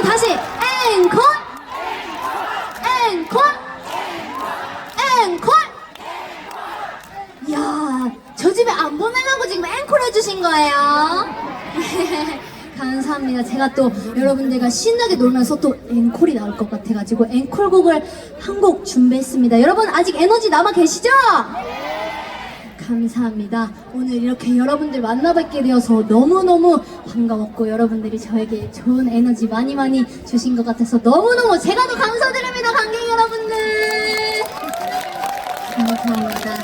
여러분 다시 앵콜? 앵콜? 앵콜? 이야 저 집에 안 보내려고 지금 앵콜 해주신 거예요? 감사합니다. 제가 또 여러분들과 신나게 놀면서 또 앵콜이 나올 것 같아가지고 앵콜곡을 한 곡 준비했습니다. 여러분 아직 에너지 남아 계시죠? 감사합니다. 오늘 이렇게 여러분들 만나뵙게 되어서 너무너무 반가웠고 여러분들이 저에게 좋은 에너지 많이 많이 주신 것 같아서 너무너무 제가 더 감사드립니다. 관객 여러분들. 감사합니다.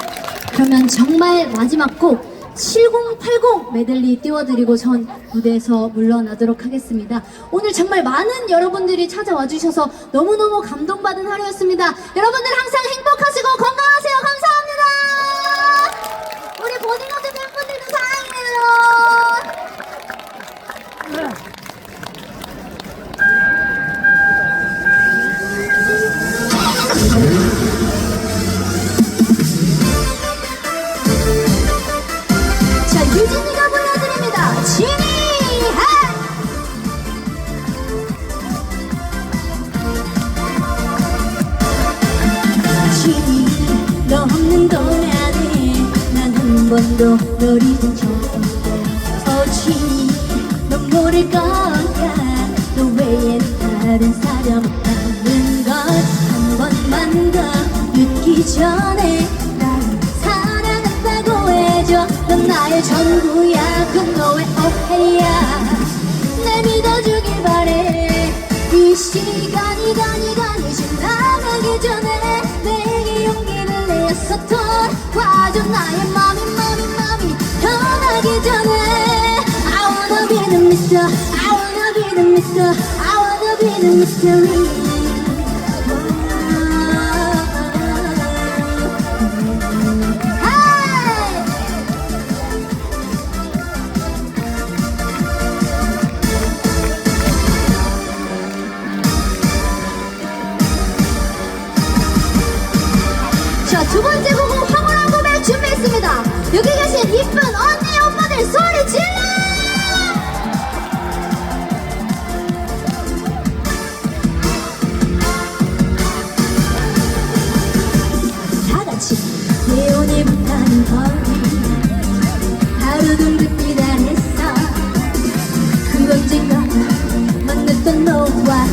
그러면 정말 마지막 곡 7080 메들리 띄워드리고 전 무대에서 물러나도록 하겠습니다. 오늘 정말 많은 여러분들이 찾아와 주셔서 너무너무 감동받은 하루였습니다. 여러분들 항상 행복하시고 건강 한 번도 너를 본적어 지니 넌 모를 거야 너 외엔 다른 사람 없다는 걸한 번만 더 늦기 전에 날 사랑한다고 해줘. 넌 나의 전부야. 그건 너의 오해야. 날 믿어주길 바래. 이 시간이 가니 가니 지나가기 전에 내게 용기를 도 the mister I wanna be the mystery! 자, 두 번째 곡은 황홀한 고백 준비했습니다. 여기 계신 이쁜 언니, 오늘 못하는 거리 하루 동안 기다렸어 그 언젠가 만났던 너와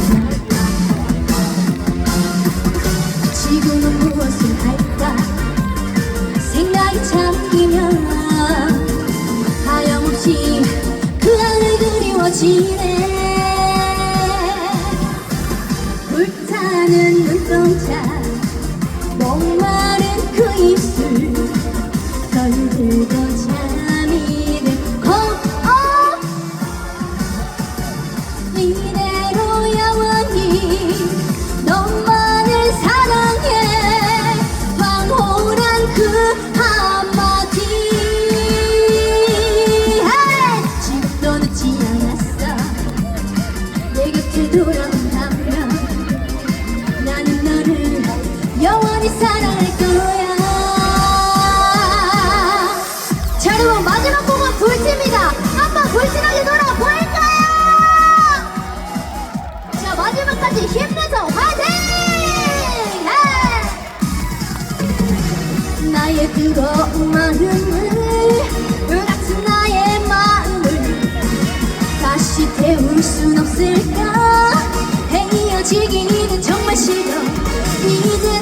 지금은 무엇을 할까? 생각이 잠기면 하염없이 그 안을 그리워지네. 불타는 눈동자 영원히 사랑할 거야 자, 여러분, 마지막 곡은 불티입니다. 한번 불티나게 놀아볼까요? 자, 마지막까지 힘내서 화이팅! 네! 나의 뜨거운 마음을 같은 나의 마음을 다시 태울 순 없을까 헤어지기는 정말 싫어 이제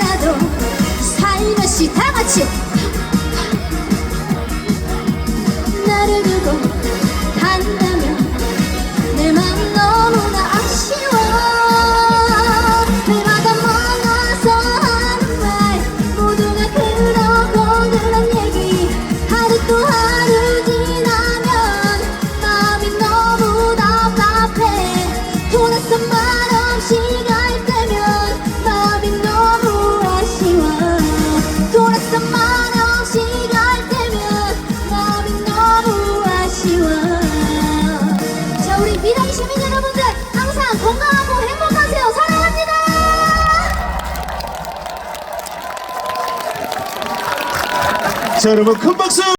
자 여러분 큰 박수